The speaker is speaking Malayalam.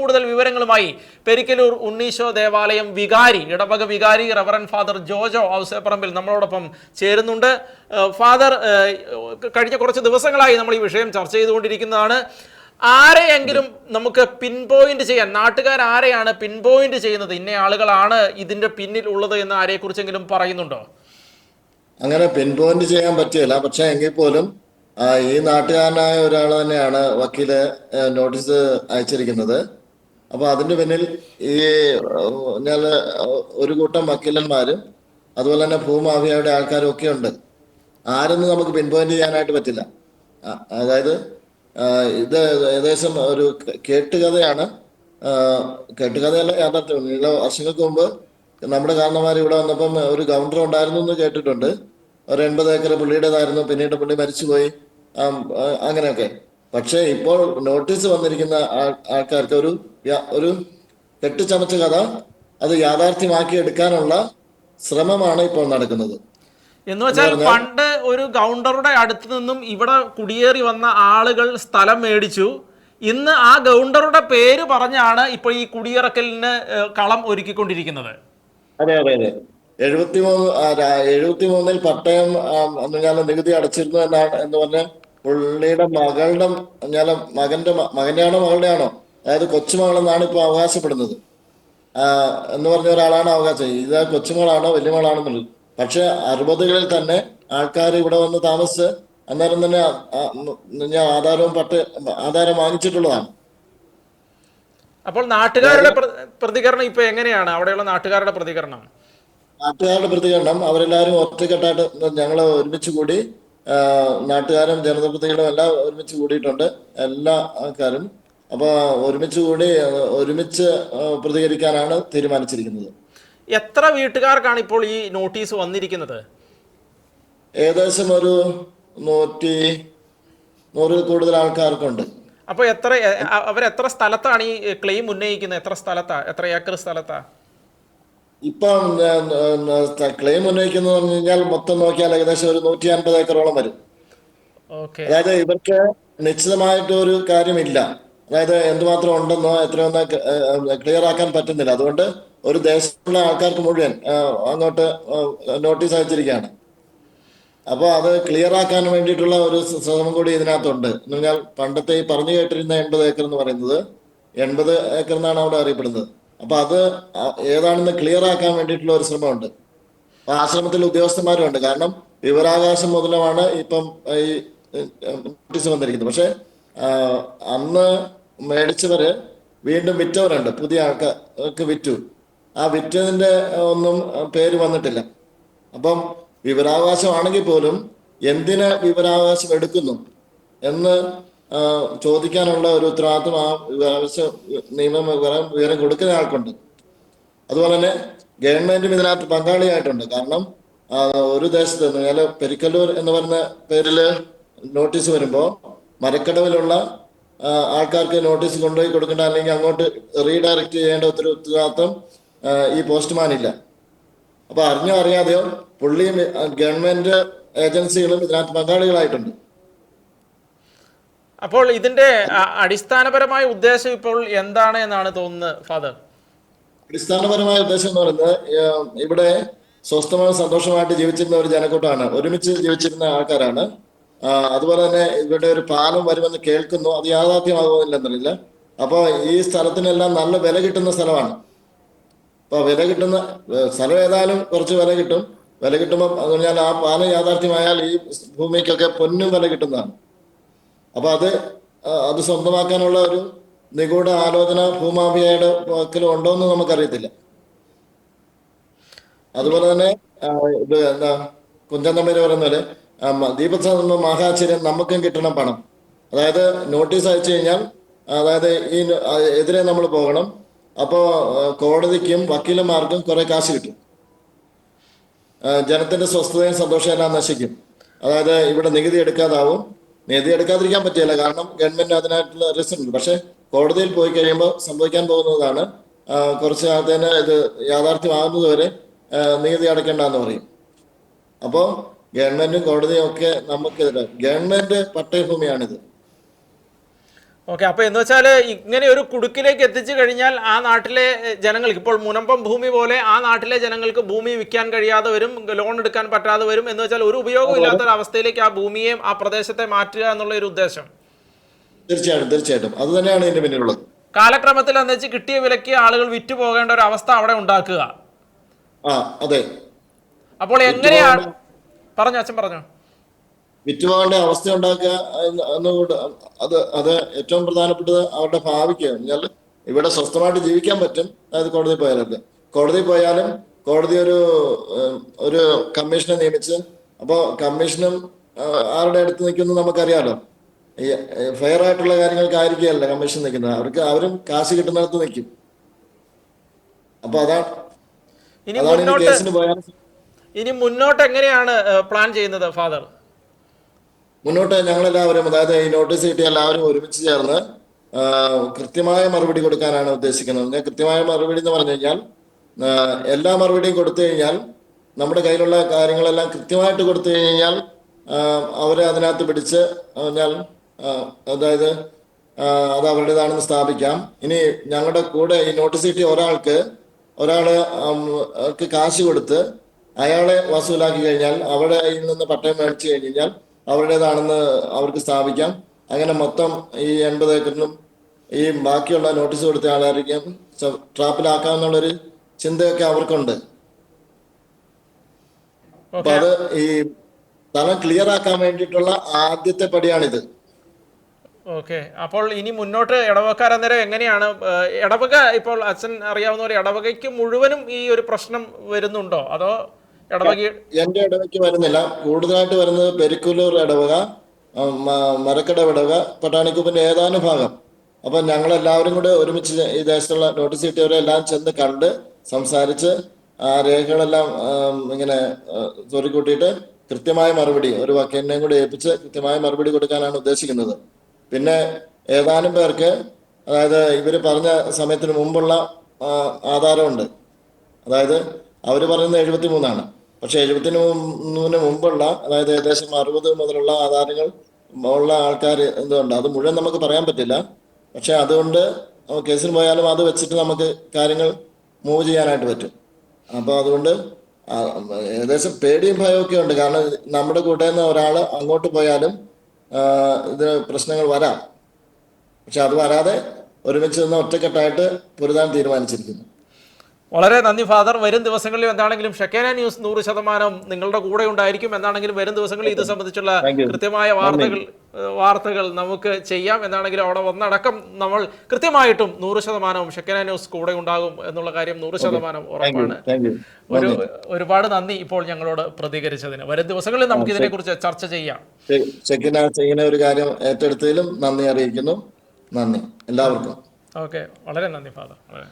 കൂടുതൽ വിവരങ്ങളുമായി പെരിക്കലൂർ ഉണ്ണീശോ ദേവാലയം വികാരി ഇടവക വികാരി റവറൻ ഫാദർ ജോജോ ഔസേപ്പറമ്പിൽ നമ്മളോടൊപ്പം ചേരുന്നുണ്ട്. ഫാദർ കഴിഞ്ഞ കുറച്ച് ദിവസങ്ങളായി നമ്മൾ ഈ വിഷയം ചർച്ച ചെയ്തുകൊണ്ടിരിക്കുന്നതാണ്. ആരെയെങ്കിലും നമുക്ക് പിൻ പോയിന്റ് ചെയ്യാൻ നാട്ടുകാർ ആരെയാണ് പിൻ പോയിന്റ് ചെയ്യുന്നത്? ഇന്ന ആളുകളാണ് ഇതിന്റെ പിന്നിൽ ഉള്ളത് എന്ന് ആരെക്കുറിച്ചെങ്കിലും പറയുന്നുണ്ടോ? അങ്ങനെ പിൻ പോയിന്റ് ചെയ്യാൻ പറ്റില്ല. പക്ഷെ എങ്കിൽ പോലും ഈ നാട്ടുകാരനായ ഒരാൾ തന്നെയാണ് വക്കീൽ നോട്ടീസ് അയച്ചിരിക്കുന്നത്. അപ്പൊ അതിന്റെ പിന്നിൽ ഈ ഞാൻ ഒരു കൂട്ടം വക്കീലന്മാരും അതുപോലെ തന്നെ ഭൂമാഫിയയുടെ ആൾക്കാരും ഒക്കെ ഉണ്ട്. ആരെന്ന് നമുക്ക് പിൻപോയിന്റ് ചെയ്യാനായിട്ട് പറ്റില്ല. അതായത് ഇത് ഏകദേശം ഒരു കേട്ടുകഥയാണ്. കേട്ടുകഥയല്ല യാഥാർത്ഥ്യം. ചില വർഷങ്ങൾക്ക് മുമ്പ് നമ്മുടെ കാരണന്മാർ ഇവിടെ വന്നപ്പം ഒരു കൗണ്ടർ ഉണ്ടായിരുന്നു എന്ന് കേട്ടിട്ടുണ്ട്. ഒരു എൺപത് ഏക്കർ പുള്ളിയുടേതായിരുന്നു. പിന്നീട് പുള്ളി മരിച്ചുപോയി. അങ്ങനെയൊക്കെ. പക്ഷേ ഇപ്പോൾ നോട്ടീസ് വന്നിരിക്കുന്ന ആൾ- ആൾക്കാർക്ക് ഒരു ഒരു കെട്ടിച്ചമച്ച കഥ അത് യാഥാർത്ഥ്യമാക്കി എടുക്കാനുള്ള ശ്രമമാണ് ഇപ്പോൾ നടക്കുന്നത്. എന്ന് വെച്ചാൽ പണ്ട് ഒരു ഗൗണ്ടറുടെ അടുത്ത് നിന്നും ഇവിടെ കുടിയേറി വന്ന ആളുകൾ സ്ഥലം മേടിച്ചു. ഇന്ന് ആ ഗൗണ്ടറുടെ പേര് പറഞ്ഞാണ് ഇപ്പോൾ ഈ കുടിയിറക്കലിന് കളം ഒരുക്കിക്കൊണ്ടിരിക്കുന്നത്. അതെ അതെ അതെ. എഴുപത്തിമൂന്ന് എഴുപത്തിമൂന്നിൽ പട്ടയം ഞാൻ നികുതി അടച്ചിരുന്നു എന്നാണ് എന്ന് പറഞ്ഞ പുള്ളിയുടെ മകളുടെ ഞാൻ മകന്റെ മ- മകന്റെയാണോ മകളുടെയാണോ? അതായത് കൊച്ചുമകളെന്നാണ് ഇപ്പൊ അവകാശപ്പെടുന്നത് എന്ന് പറഞ്ഞ ഒരാളാണ് അവകാശം. ഇത് കൊച്ചുമകളാണോ വലിയമകളാണോ മകളാണെന്നുള്ളത് പക്ഷെ അറുപതുകളിൽ തന്നെ ആൾക്കാർ ഇവിടെ വന്ന് താമസിച്ച് അന്നേരം തന്നെ ഞാൻ ആധാരവും പട്ട് ആധാരം വാങ്ങിച്ചിട്ടുള്ളതാണ്. അപ്പോൾ നാട്ടുകാരുടെ പ്രതികരണം ഇപ്പൊ എങ്ങനെയാണ്? അവിടെയുള്ള നാട്ടുകാരുടെ പ്രതികരണം? നാട്ടുകാരുടെ പ്രതികരണം അവരെല്ലാവരും ഒറ്റക്കെട്ടായിട്ട് ഞങ്ങൾ ഒരുമിച്ച് കൂടി നാട്ടുകാരും ജനപ്രതിനിധികളും എല്ലാം ഒരുമിച്ച് കൂടിയിട്ടുണ്ട്. എല്ലാ ആൾക്കാരും. അപ്പൊ ഒരുമിച്ച് കൂടി ഒരുമിച്ച് പ്രതികരിക്കാനാണ് തീരുമാനിച്ചിരിക്കുന്നത്. എത്ര വീട്ടുകാർക്കാണ് ഇപ്പോൾ ഈ നോട്ടീസ് വന്നിരിക്കുന്നത്? ഏകദേശം ഒരു നൂറ്റി നൂറിൽ കൂടുതൽ ആൾക്കാർക്കുണ്ട്. അപ്പോൾ എത്ര അവർ എത്ര അവരെത്ര സ്ഥലത്താണ് ഈ ക്ലെയിം ഉന്നയിക്കുന്നത്? എത്ര സ്ഥലത്താ എത്ര ഏക്കർ സ്ഥലത്താ? ഇപ്പം ക്ലെയിം ഉന്നയിക്കുന്നത് പറഞ്ഞു കഴിഞ്ഞാൽ മൊത്തം നോക്കിയാൽ ഏകദേശം ഒരു നൂറ്റി അൻപത് ഏക്കറോളം വരും. അതായത് ഇവർക്ക് നിശ്ചിതമായിട്ട് ഒരു കാര്യമില്ല. അതായത് എന്തുമാത്രം ഉണ്ടെന്നോ എത്രയൊന്നോ ക്ലിയർ ആക്കാൻ പറ്റുന്നില്ല. അതുകൊണ്ട് ഒരു ദേശത്തുള്ള ആൾക്കാർക്ക് മുഴുവൻ അങ്ങോട്ട് നോട്ടീസ് അയച്ചിരിക്കുകയാണ്. അപ്പോൾ അത് ക്ലിയർ ആക്കാൻ വേണ്ടിയിട്ടുള്ള ഒരു ശ്രമം കൂടി ഇതിനകത്തുണ്ട്. എന്ന് പറഞ്ഞാൽ പണ്ടത്തെ ഈ പറഞ്ഞു കേട്ടിരുന്ന എൺപത് ഏക്കർ എന്ന് പറയുന്നത് എൺപത് ഏക്കർ എന്നാണ് അവിടെ അറിയപ്പെടുന്നത്. അപ്പൊ അത് ഏതാണെന്ന് ക്ലിയർ ആക്കാൻ വേണ്ടിയിട്ടുള്ള ഒരു ശ്രമമുണ്ട്. അപ്പൊ ആശ്രമത്തിൽ ഉദ്യോഗസ്ഥന്മാരും ഉണ്ട് കാരണം വിവരാവകാശം മുതലമാണ് ഇപ്പം ഈ നോട്ടീസ് വന്നിരിക്കുന്നത്. പക്ഷെ അന്ന് മേടിച്ചവര് വീണ്ടും വിറ്റവരുണ്ട്. പുതിയ ആൾക്കാർക്ക് വിറ്റു. ആ വിറ്റതിന്റെ ഒന്നും പേര് വന്നിട്ടില്ല. അപ്പം വിവരാവകാശമാണെങ്കിൽ പോലും എന്തിന് വിവരാവകാശം എടുക്കുന്നു എന്ന് ചോദിക്കാനുള്ള ഒരു ഉത്തരവാദിത്വം ആ വിവരാവകാശ നിയമം വിവരം കൊടുക്കുന്ന ആൾക്കുണ്ട്. അതുപോലെ തന്നെ ഗവൺമെന്റും ഇതിനകത്ത് പങ്കാളിയായിട്ടുണ്ട്. കാരണം ഒരു ദേശത്ത് നിന്ന് പെരിക്കല്ലൂർ എന്ന് പറഞ്ഞ പേരിൽ നോട്ടീസ് വരുമ്പോൾ മരക്കടവിലുള്ള ആൾക്കാർക്ക് നോട്ടീസ് കൊണ്ടുപോയി കൊടുക്കേണ്ട അല്ലെങ്കിൽ അങ്ങോട്ട് റീഡയറക്റ്റ് ചെയ്യേണ്ട ഒത്തിരി ഉത്തരവാദിത്വം ഈ പോസ്റ്റ്മാൻ ഇല്ല. അപ്പൊ അറിഞ്ഞോ അറിയാതെയോ പുള്ളിയും ഗവൺമെന്റ് ഏജൻസികളും ഇതിനകത്ത് പങ്കാളികളായിട്ടുണ്ട്. അപ്പോൾ ഇതിന്റെ അടിസ്ഥാനപരമായ ഉദ്ദേശം ഇപ്പോൾ എന്താണ് എന്നാണ് തോന്നുന്നത് ഫാദർ? അടിസ്ഥാനപരമായ ഉദ്ദേശം എന്ന് പറയുന്നത് ഇവിടെ സ്വസ്ഥമായും സന്തോഷമായിട്ട് ജീവിച്ചിരുന്ന ഒരു ജനക്കൂട്ടമാണ്. ഒരുമിച്ച് ജീവിച്ചിരുന്ന ആൾക്കാരാണ്. അതുപോലെ തന്നെ ഇവിടെ ഒരു പാലം വരുമെന്ന് കേൾക്കുന്നു. അത് യാഥാർത്ഥ്യമാകുന്നില്ലെന്നില്ല അപ്പോൾ ഈ സ്ഥലത്തിനെല്ലാം നല്ല വില കിട്ടുന്ന സ്ഥലമാണ്. അപ്പൊ വില കിട്ടുന്ന സ്ഥലം ഏതായാലും കുറച്ച് വില കിട്ടും. വില കിട്ടുമ്പോൾ ആ പാലം യാഥാർത്ഥ്യമായാൽ ഈ ഭൂമിക്കൊക്കെ പൊന്നും വില കിട്ടുന്നതാണ്. അപ്പൊ അത് അത് സ്വന്തമാക്കാനുള്ള ഒരു നിഗൂഢ ആലോചന ഭൂമാഫിയയുടെ പക്കലും ഉണ്ടോ എന്ന് നമുക്കറിയത്തില്ല. അതുപോലെ തന്നെ ഇത് എന്താ കുഞ്ചൻ തമ്പേര് പറയുന്ന പോലെ ദീപക് മഹാചര്യം നമുക്കും കിട്ടണം പണം. അതായത് നോട്ടീസ് അയച്ചു കഴിഞ്ഞാൽ അതായത് ഈ എതിരെ നമ്മൾ പോകണം. അപ്പോൾ കോടതിക്കും വക്കീലന്മാർക്കും കുറെ കാശ് കിട്ടും. ജനത്തിന്റെ സ്വസ്ഥതയും സന്തോഷവും എല്ലാം നശിക്കും. അതായത് ഇവിടെ നികുതി എടുക്കാതാവും. നികുതി എടുക്കാതിരിക്കാൻ പറ്റില്ല. കാരണം ഗവൺമെന്റ് അതിനായിട്ടുള്ള റിസ്ക് ഉണ്ട്. പക്ഷെ കോടതിയിൽ പോയി കഴിയുമ്പോൾ സംഭവിക്കാൻ പോകുന്നതാണ്. കുറച്ച് കാലത്തേന് ഇത് യാഥാർത്ഥ്യമാകുന്നത് വരെ നികുതി അടയ്ക്കേണ്ടെന്ന് പറയും. അപ്പോൾ ഗവൺമെന്റും കോടതിയും ഒക്കെ നമുക്കെതിരെ ഗവൺമെന്റ് പട്ടയഭൂമിയാണിത്. ഓക്കെ അപ്പൊ എന്ന് വെച്ചാൽ ഇങ്ങനെ ഒരു കുടുക്കിലേക്ക് എത്തിച്ചു കഴിഞ്ഞാൽ ആ നാട്ടിലെ ജനങ്ങൾക്ക് ഇപ്പോൾ മുനമ്പം ഭൂമി പോലെ ആ നാട്ടിലെ ജനങ്ങൾക്ക് ഭൂമി വിൽക്കാൻ കഴിയാതെ വരും ലോൺ എടുക്കാൻ പറ്റാതെ വരും എന്ന് വെച്ചാൽ ഒരു ഉപയോഗം ഇല്ലാത്ത ഒരു അവസ്ഥയിലേക്ക് ആ ഭൂമിയെ ആ പ്രദേശത്തെ മാറ്റുക എന്നുള്ള ഒരു ഉദ്ദേശം. തീർച്ചയായിട്ടും തീർച്ചയായിട്ടും. അത് തന്നെയാണ് ഇതിന്റെ പിന്നിലുള്ളത്. കാലക്രമത്തിൽ എന്ന് വെച്ച് കിട്ടിയ വിലയ്ക്ക് ആളുകൾ വിറ്റ് പോകേണ്ട ഒരു അവസ്ഥ അവിടെ ഉണ്ടാക്കുക. ആ അതെ. അപ്പോൾ എങ്ങനെയാണ് പറഞ്ഞു അച്ഛൻ പറഞ്ഞു. വിറ്റുപോകേണ്ട അവസ്ഥ ഉണ്ടാക്കുക എന്ന് എന്നുകൂടെ അത് അത് ഏറ്റവും പ്രധാനപ്പെട്ടത് അവരുടെ ഭാവിക്ക് എന്നാൽ ഇവിടെ സ്വസ്ഥമായിട്ട് ജീവിക്കാൻ പറ്റും. അതായത് കോടതി പോയാലൊക്കെ. കോടതി പോയാലും കോടതി ഒരു ഒരു കമ്മീഷനെ നിയമിച്ച് അപ്പോൾ കമ്മീഷനും ആരുടെ അടുത്ത് നിൽക്കുന്നു നമുക്കറിയാലോ. ഈ ഫെയർ ആയിട്ടുള്ള കാര്യങ്ങൾക്കായിരിക്കുകയല്ല കമ്മീഷൻ നിൽക്കുന്നത്. അവർക്ക് അവരും കാശ് കിട്ടുന്നിടത്ത് നിൽക്കും. അപ്പൊ അതാണ് ഇനി അതാണ് മുന്നോട്ട് ഇനി മുന്നോട്ട് എങ്ങനെയാണ് പ്ലാൻ ചെയ്യുന്നത് ഫാദർ? മുന്നോട്ട് ഞങ്ങളെല്ലാവരും അതായത് ഈ നോട്ടീസ് കിട്ടിയ എല്ലാവരും ഒരുമിച്ച് ചേർന്ന് കൃത്യമായ മറുപടി കൊടുക്കാനാണ് ഉദ്ദേശിക്കുന്നത്. കൃത്യമായ മറുപടി എന്ന് പറഞ്ഞു കഴിഞ്ഞാൽ എല്ലാ മറുപടിയും കൊടുത്തു കഴിഞ്ഞാൽ നമ്മുടെ കയ്യിലുള്ള കാര്യങ്ങളെല്ലാം കൃത്യമായിട്ട് കൊടുത്തു കഴിഞ്ഞാൽ അവരെ അതിനകത്ത് പിടിച്ച് ഞാൻ അതായത് അത് അവരുടേതാണെന്ന് സ്ഥാപിക്കാം. ഇനി ഞങ്ങളുടെ കൂടെ ഈ നോട്ടീസ് കിട്ടിയ ഒരാൾക്ക് ഒരാൾ കാശ് കൊടുത്ത് അയാളെ വസൂലാക്കി കഴിഞ്ഞാൽ അവിടെ നിന്ന് പട്ടയം മേടിച്ചു കഴിഞ്ഞാൽ അവരുടേതാണെന്ന് അവർക്ക് സ്ഥാപിക്കാം. അങ്ങനെ മൊത്തം ഈ എൺപത് ഏക്കറിനും ഈ ബാക്കിയുള്ള നോട്ടീസ് കൊടുത്ത ആളായിരിക്കും. ട്രാപ്പിലാക്കാമെന്നുള്ളൊരു ചിന്തയൊക്കെ അവർക്കുണ്ട്. അപ്പൊ അത് ഈ സ്ഥലം ക്ലിയർ ആക്കാൻ വേണ്ടിയിട്ടുള്ള ആദ്യത്തെ പടിയാണിത്. ഓക്കെ. അപ്പോൾ ഇനി മുന്നോട്ട് ഇടവക്കാർ അന്നേരം എങ്ങനെയാണ് ഇടവക ഇപ്പോൾ അച്ഛൻ അറിയാവുന്ന ഒരു ഇടവകയ്ക്ക് മുഴുവനും ഈ ഒരു പ്രശ്നം വരുന്നുണ്ടോ? അതോ എന്റെ ഇടവയ്ക്ക് വരുന്നില്ല. കൂടുതലായിട്ട് വരുന്നത് പെരിക്കുലൂർ ഇടവക മരക്കട ഇടവക പട്ടാണിക്കുപ്പിന്റെ ഏതാനും ഭാഗം അപ്പൊ ഞങ്ങൾ എല്ലാവരും കൂടെ ഒരുമിച്ച് ഈ ദേശത്തുള്ള നോട്ടീസ് കിട്ടിയവരെ എല്ലാം ചെന്ന് കണ്ട് സംസാരിച്ച് ആ രേഖകളെല്ലാം ഇങ്ങനെ കൂട്ടിയിട്ട് കൃത്യമായ മറുപടി ഒരു വക്കീലിനെയും കൂടി ഏൽപ്പിച്ച് കൃത്യമായ മറുപടി കൊടുക്കാനാണ് ഉദ്ദേശിക്കുന്നത്. പിന്നെ ഏതാനും പേർക്ക് അതായത് ഇവർ പറഞ്ഞ സമയത്തിന് മുമ്പുള്ള ആധാരമുണ്ട്. അതായത് അവർ പറയുന്നത് എഴുപത്തി മൂന്നാണ് പക്ഷെ എഴുപത്തിന് മൂന്നിന് മുമ്പുള്ള അതായത് ഏകദേശം അറുപത് മുതലുള്ള ആധാരങ്ങൾ ഉള്ള ആൾക്കാർ എന്തുകൊണ്ട്? അത് മുഴുവൻ നമുക്ക് പറയാൻ പറ്റില്ല. പക്ഷെ അതുകൊണ്ട് കേസിൽ പോയാലും അത് വെച്ചിട്ട് നമുക്ക് കാര്യങ്ങൾ മൂവ് ചെയ്യാനായിട്ട് പറ്റും. അപ്പോൾ അതുകൊണ്ട് ഏകദേശം പേടിയും ഭയമൊക്കെ ഉണ്ട്. കാരണം നമ്മുടെ കൂടെ നിന്ന് ഒരാൾ അങ്ങോട്ട് പോയാലും ഇതിന് പ്രശ്നങ്ങൾ വരാം. പക്ഷെ അത് വരാതെ ഒരുമിച്ച് നിന്ന് ഒറ്റക്കെട്ടായിട്ട് പൊരുതാൻ തീരുമാനിച്ചിരിക്കുന്നു. വളരെ നന്ദി ഫാദർ. വരും ദിവസങ്ങളിൽ എന്താണെങ്കിലും ഷെക്കേന ന്യൂസ് നൂറ് ശതമാനം നിങ്ങളുടെ കൂടെ ഉണ്ടായിരിക്കും. എന്താണെങ്കിലും വരും ദിവസങ്ങളിൽ ഇത് സംബന്ധിച്ചുള്ള കൃത്യമായ വാർത്തകൾ വാർത്തകൾ നമുക്ക് ചെയ്യാം. എന്താണെങ്കിലും അവിടെ വന്നടക്കം നമ്മൾ കൃത്യമായിട്ടും നൂറ് ശതമാനവും ഷെക്കേന ന്യൂസ് കൂടെ ഉണ്ടാകും എന്നുള്ള കാര്യം നൂറ് ശതമാനം ഉറപ്പാണ്. ഒരു ഒരുപാട് നന്ദി ഇപ്പോൾ ഞങ്ങളോട് പ്രതികരിച്ചതിന്. വരും ദിവസങ്ങളിൽ നമുക്ക് ഇതിനെക്കുറിച്ച് ചർച്ച ചെയ്യാം. ചെയ്യുന്ന ഒരു കാര്യം ഏറ്റെടുത്തതിലും നന്ദി അറിയിക്കുന്നു. നന്ദി. എല്ലാവർക്കും. ഓക്കെ. വളരെ നന്ദി ഫാദർ. വളരെ